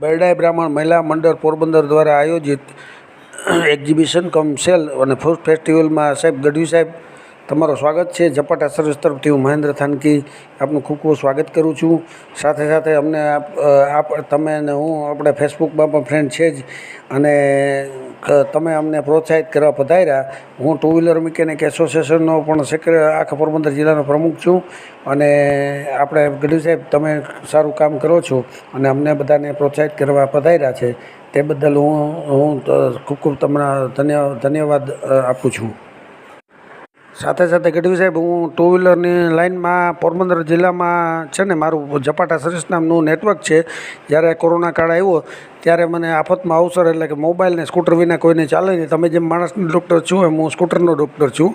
બરડાઈ બ્રાહ્મણ મહિલા મંડળ પોરબંદર દ્વારા આયોજિત એક્ઝિબિશન કમ સેલ અને ફૂડ ફેસ્ટિવલમાં સાહેબ ગઢવી સાહેબ, તમારો સ્વાગત છે. ઝપાટા સર્વિસ તરફથી હું મહેન્દ્ર થાનકી આપનું ખૂબ ખૂબ સ્વાગત કરું છું. સાથે સાથે અમને આપ તમે અને હું, આપણે ફેસબુકમાં પણ ફ્રેન્ડ છે જ. અને તમે અમને પ્રોત્સાહિત કરવા પધાર્યા. હું ટુ વ્હીલર મિકેનિક એસોસિએશનનો પણ સેક્રે આખા પોરબંદર જિલ્લાનો પ્રમુખ છું. અને આપણે ગઢવી સાહેબ, તમે સારું કામ કરો છો અને અમને બધાને પ્રોત્સાહિત કરવા પધાર્યા છે. તે બદલ હું હું ખૂબ ખૂબ તમને ધન્ય, ધન્યવાદ આપું છું. સાથે સાથે ગઢવી સાહેબ, હું ટુ વ્હીલરની લાઇનમાં પોરબંદર જિલ્લામાં છે ને, મારું ઝપાટા સર્વિસ નામનું નેટવર્ક છે. જ્યારે કોરોના કાળ આવ્યો, ત્યારે મને આફતમાં અવસર એટલે કે મોબાઈલ ને સ્કૂટર વિના કોઈને ચાલે નહીં. તમે જેમ માણસનો ડૉક્ટર છું એમ હું સ્કૂટરનો ડૉક્ટર છું.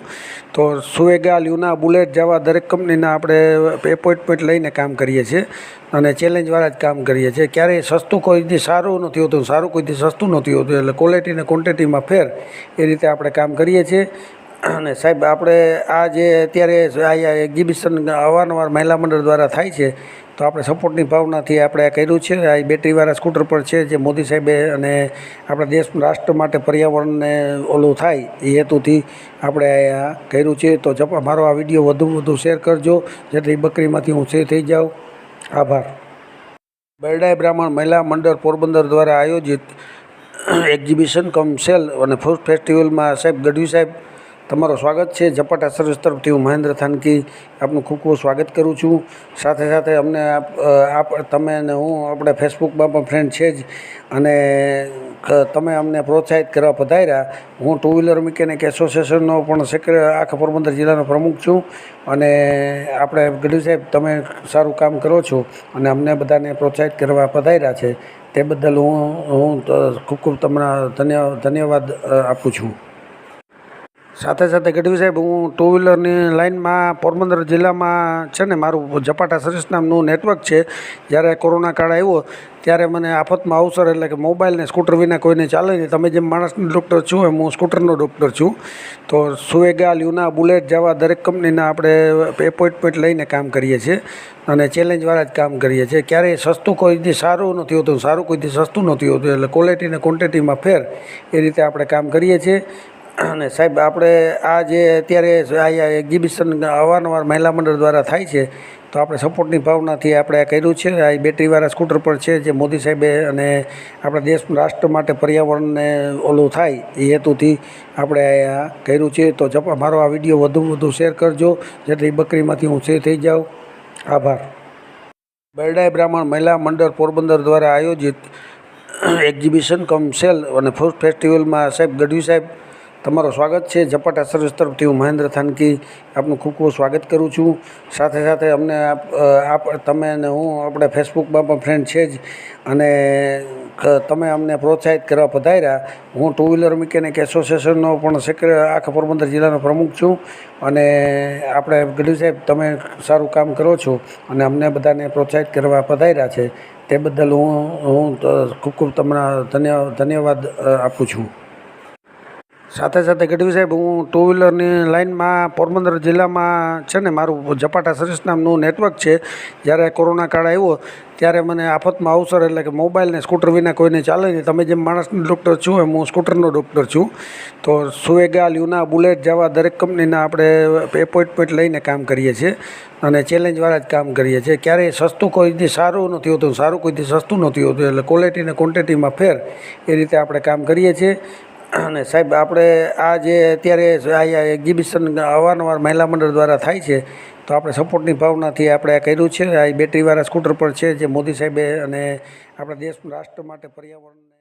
તો સુવેગા લ્યુના બુલેટ જેવા દરેક કંપનીના આપણે એપોઇન્ટમેન્ટ લઈને કામ કરીએ છીએ અને ચેલેન્જવાળા જ કામ કરીએ છીએ. ક્યારેય સસ્તું કોઈથી સારું નથી હોતું, સારું કોઈથી સસ્તું નથી હોતું. એટલે ક્વોલિટી અને ક્વોન્ટિટીમાં ફેર એ રીતે આપણે કામ કરીએ છીએ. અને સાહેબ, આપણે આ જે અત્યારે અહીંયા એક્ઝિબિશન અવારનવાર મહિલા મંડળ દ્વારા થાય છે, તો આપણે સપોર્ટની ભાવનાથી આપણે આ કર્યું છે. આ બેટરીવાળા સ્કૂટર પર છે જે મોદી સાહેબે અને આપણા દેશ રાષ્ટ્ર માટે પર્યાવરણને ઓલું થાય, એ હેતુથી આપણે આ કર્યું છે. તો જપ, મારો આ વીડિયો વધુ વધુ શેર કરજો, જેથી બકરીમાંથી હું સેવ થઈ જાઉં. આભાર. બરડાઈ બ્રાહ્મણ મહિલા મંડળ પોરબંદર દ્વારા આયોજિત એક્ઝિબિશન કમ સેલ અને ફૂડ ફેસ્ટિવલમાં સાહેબ ગઢવી સાહેબ તમારું સ્વાગત છે. ઝપાટા સર્વિસ તરફથી હું મહેન્દ્ર થાનકી આપનું ખૂબ ખૂબ સ્વાગત કરું છું. સાથે સાથે અમને આપ તમે અને હું આપણે ફેસબુકમાં પણ ફ્રેન્ડ છે જ. અને તમે અમને પ્રોત્સાહિત કરવા પધાર્યા. હું ટુ વ્હીલર મિકેનિક એસોસિએશનનો પણ સેક્રે, આખા પોરબંદર જિલ્લાનો પ્રમુખ છું. અને આપણે ગઢવી સાહેબ, તમે સારું કામ કરો છો અને અમને બધાને પ્રોત્સાહિત કરવા પધાર્યા છે. તે બદલ હું હું ખૂબ ખૂબ તમને ધન્ય, ધન્યવાદ આપું છું. સાથે સાથે ગઢવી સાહેબ, હું ટુ વ્હીલરની લાઇનમાં પોરબંદર જિલ્લામાં છે ને, મારું જપાટા સર્વિસ નામનું નેટવર્ક છે. જ્યારે કોરોના કાળ આવ્યો, ત્યારે મને આફતમાં અવસર એટલે કે મોબાઈલ ને સ્કૂટર વિના કોઈને ચાલે નહીં. તમે જેમ માણસનો ડૉક્ટર છું એમ હું સ્કૂટરનો ડૉક્ટર છું. તો સુએગા લ્યુના બુલેટ જેવા દરેક કંપનીના આપણે એપોઇન્ટમેન્ટ લઈને કામ કરીએ છીએ અને ચેલેન્જવાળા જ કામ કરીએ છીએ. ક્યારેય સસ્તું કોઈથી સારું નથી હોતું સારું કોઈથી સસ્તું નથી હોતું. એટલે ક્વોલિટી અને ક્વોન્ટિટીમાં ફેર એ રીતે આપણે કામ કરીએ છીએ. અને સાહેબ, આપણે આ જે અત્યારે આ એક્ઝિબિશન અવારનવાર મહિલા મંડળ દ્વારા થાય છે, તો આપણે સપોર્ટની ભાવનાથી આપણે આ કર્યું છે. આ બેટરીવાળા સ્કૂટર પર છે, જે મોદી સાહેબે અને આપણા દેશ રાષ્ટ્ર માટે પર્યાવરણને ઓલું થાય, એ હેતુથી આપણે આ કર્યું છે. તો જપ મારો આ વીડિયો વધુ વધુ શેર કરજો. જેથી બકરીમાંથી હું સેવ થઈ જાઉં. આભાર. બરડાઈ બ્રાહ્મણ મહિલા મંડળ પોરબંદર દ્વારા આયોજિત એક્ઝિબિશન કમ સેલ અને ફૂડ ફેસ્ટિવલમાં સાહેબ ગઢવી સાહેબ તમારું સ્વાગત છે. ઝપાટા સર્વિસ તરફથી હું મહેન્દ્ર થાનકી આપનું ખૂબ ખૂબ સ્વાગત કરું છું. સાથે સાથે અમને આપ તમે અને હું આપણે ફેસબુકમાં પણ ફ્રેન્ડ છે જ. અને તમે અમને પ્રોત્સાહિત કરવા પધાર્યા. હું ટુ વ્હીલર મિકેનિક એસોસિએશનનો પણ સેક્રે આખા પોરબંદર જિલ્લાનો પ્રમુખ છું. અને આપણે ગઢવી સાહેબ, તમે સારું કામ કરો છો. અને અમને બધાને પ્રોત્સાહિત કરવા પધાર્યા છે. તે બદલ હું હું ખૂબ ખૂબ તમને ધન્ય, ધન્યવાદ આપું છું. સાથે સાથે ગઢવી સાહેબ, હું ટુ વ્હીલરની લાઇનમાં પોરબંદર જિલ્લામાં છે ને, મારું ઝપાટા સર્વિસ નામનું નેટવર્ક છે. જ્યારે કોરોના કાળ આવ્યો, ત્યારે મને આફતમાં અવસર એટલે કે મોબાઈલ ને સ્કૂટર વિના કોઈને ચાલે નહીં. તમે જેમ માણસનો ડૉક્ટર છું એમ હું સ્કૂટરનો ડૉક્ટર છું. તો સુએગા લ્યુના બુલેટ જેવા દરેક કંપનીના આપણે એપોઇન્ટમેન્ટ લઈને કામ કરીએ છીએ અને ચેલેન્જવાળા જ કામ કરીએ છીએ. ક્યારેય સસ્તું કોઈથી સારું નથી હોતું, સારું કોઈથી સસ્તું નથી હોતું. એટલે ક્વોલિટી અને ક્વોન્ટિટીમાં ફેર એ રીતે આપણે કામ કરીએ છીએ. અને સાહેબ, આપણે આ જે અત્યારે અહીંયા એક્ઝિબિશન અવારનવાર મહિલા મંડળ દ્વારા થાય છે, તો આપણે સપોર્ટની ભાવનાથી આપણે આ કર્યું છે. આ બેટરીવાળા સ્કૂટર પર છે જે મોદી સાહેબે અને આપણા દેશ રાષ્ટ્ર માટે પર્યાવરણને